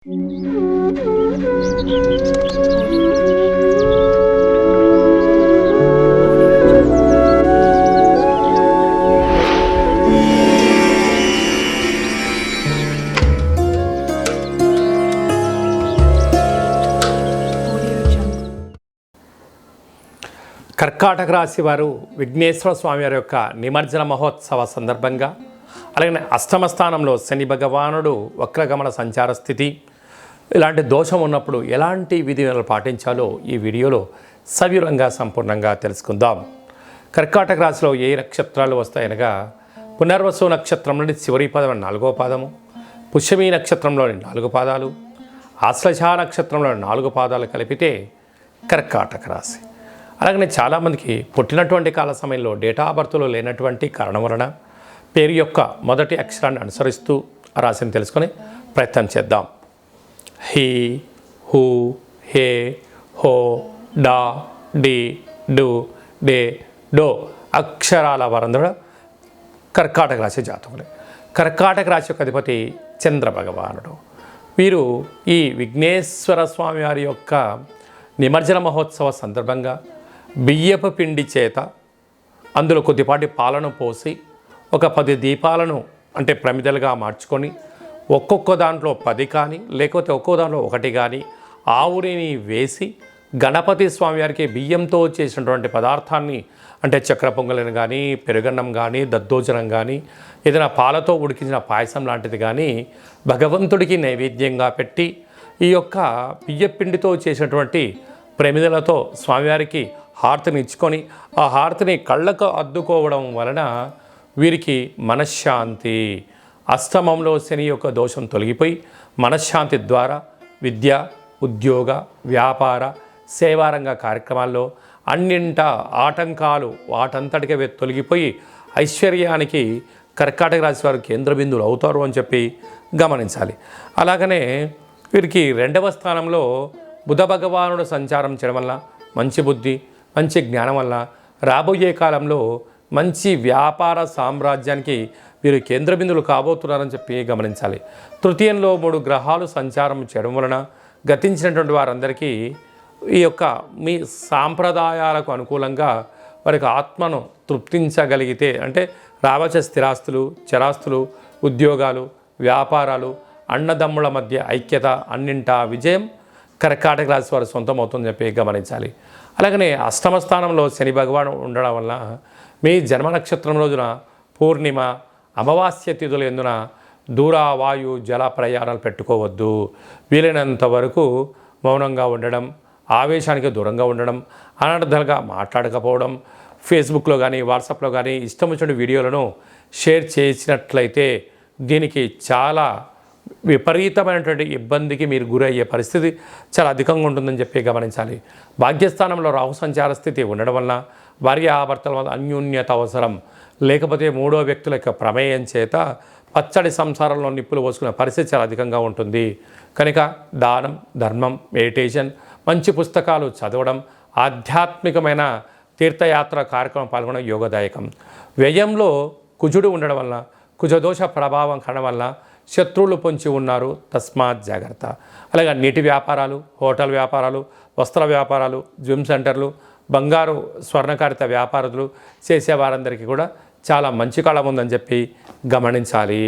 కర్కాటక రాశి వారు విఘ్నేశ్వర స్వామి వారి యొక్క నిమజ్జన మహోత్సవ సందర్భంగా అలాగే అష్టమ స్థానంలో శని భగవానుడు వక్రగమన సంచార స్థితి ఇలాంటి దోషం ఉన్నప్పుడు ఎలాంటి విధివిధాలు పాటించాలో ఈ వీడియోలో సవివరంగా సంపూర్ణంగా తెలుసుకుందాం. కర్కాటక రాశిలో ఏ నక్షత్రాలు వస్తాయనగా పునర్వసు నక్షత్రంలోని చివరి పదం నాలుగో పాదము పుష్యమీ నక్షత్రంలోని నాలుగు పాదాలు ఆశ్లేష నక్షత్రంలోని నాలుగు పాదాలు కలిపితే కర్కాటక రాశి. అలాగనే చాలామందికి పుట్టినటువంటి కాల సమయంలో డేటా ఆఫ్ బర్త్లో లేనటువంటి కారణం వలన పేరు యొక్క మొదటి అక్షరాన్ని అనుసరిస్తూ ఆ రాశిని తెలుసుకొని ప్రయత్నం చేద్దాం. హీ హూ హే హో డా డి డు డే డో అక్షరాల వారందరూ కర్కాటక రాశి జాతకులే. కర్కాటక రాశి యొక్క అధిపతి చంద్ర భగవానుడు వీరు ఈ విఘ్నేశ్వర స్వామి వారి యొక్క నిమజ్జన మహోత్సవ సందర్భంగా బియ్యపు పిండి చేత అందులో కొద్దిపాటి పాలను పోసి ఒక పది దీపాలను అంటే ప్రమిదలుగా మార్చుకొని ఒక్కొక్క దాంట్లో పది కానీ లేకపోతే ఒక్కో దాంట్లో ఒకటి కానీ ఆవురిని వేసి గణపతి స్వామివారికి బియ్యంతో చేసినటువంటి పదార్థాన్ని అంటే చక్ర పొంగలిని కానీ పెరుగన్నం కానీ దద్దోజనం కానీ ఏదైనా పాలతో ఉడికించిన పాయసం లాంటిది కానీ భగవంతుడికి నైవేద్యంగా పెట్టి ఈ యొక్క బియ్యపిండితో చేసినటువంటి ప్రమిదలతో స్వామివారికి హారతిని ఇచ్చుకొని ఆ హారతిని కళ్ళకు అద్దుకోవడం వలన వీరికి మనశ్శాంతి. అష్టమంలో శని యొక్క దోషం తొలగిపోయి మనశ్శాంతి ద్వారా విద్య ఉద్యోగ వ్యాపార సేవారంగ కార్యక్రమాల్లో అన్నింట ఆటంకాలు వాటంతటికే తొలగిపోయి ఐశ్వర్యానికి కర్కాటక రాశి వారు కేంద్ర బిందువులు అవుతారు అని చెప్పి గమనించాలి. అలాగనే వీరికి రెండవ స్థానంలో బుధ భగవానుడు సంచారం చేయడం వల్ల మంచి బుద్ధి మంచి జ్ఞానం వల్ల రాబోయే కాలంలో మంచి వ్యాపార సామ్రాజ్యానికి వీరు కేంద్ర బిందువులు కాబోతున్నారని చెప్పి గమనించాలి. తృతీయంలో మూడు గ్రహాలు సంచారం చేయడం వలన గతించినటువంటి వారందరికీ ఈ యొక్క మీ సాంప్రదాయాలకు అనుకూలంగా వారికి ఆత్మను తృప్తించగలిగితే అంటే రావచ్చే స్థిరాస్తులు చరాస్తులు ఉద్యోగాలు వ్యాపారాలు అన్నదమ్ముల మధ్య ఐక్యత అన్నింటా విజయం కర్కాటక రాశి వారి సొంతం అవుతుందని చెప్పి గమనించాలి. అలాగనే అష్టమ స్థానంలో శని భగవాన్ ఉండడం వల్ల మీ జన్మ నక్షత్రం రోజున పూర్ణిమ అమావాస్య తిథుల ఎందున దూర వాయు జల ప్రయాణాలు పెట్టుకోవద్దు. వీలైనంత వరకు మౌనంగా ఉండడం ఆవేశానికి దూరంగా ఉండడం అనర్థాలుగా మాట్లాడకపోవడం ఫేస్బుక్లో కానీ వాట్సాప్లో కానీ ఇష్టం వచ్చిన వీడియోలను షేర్ చేసినట్లయితే దీనికి చాలా విపరీతమైనటువంటి ఇబ్బందికి మీరు గురయ్యే పరిస్థితి చాలా అధికంగా ఉంటుందని చెప్పి గమనించాలి. భాగ్యస్థానంలో రాహు సంచార స్థితి ఉండడం వల్ల భార్యాభర్తల వల్ల అన్యోన్యత అవసరం. లేకపోతే మూడో వ్యక్తుల యొక్క ప్రమేయం చేత పచ్చడి సంసారంలో నిప్పులు పోసుకునే పరిస్థితి చాలా అధికంగా ఉంటుంది. కనుక దానం ధర్మం మెడిటేషన్ మంచి పుస్తకాలు చదవడం ఆధ్యాత్మికమైన తీర్థయాత్ర కార్యక్రమం పాల్గొనడం యోగదాయకం. వ్యయంలో కుజుడు ఉండడం వల్ల కుజదోష ప్రభావం కనడం వల్ల శత్రువులు పొంచి ఉన్నారు. తస్మాత్ జాగ్రత్త. అలాగే నీటి వ్యాపారాలు హోటల్ వ్యాపారాలు వస్త్ర వ్యాపారాలు జిమ్ సెంటర్లు బంగారు స్వర్ణకారిత వ్యాపారులు చేసేవారందరికీ కూడా చాలా మంచి కాలం ఉందని చెప్పి గమనించాలి.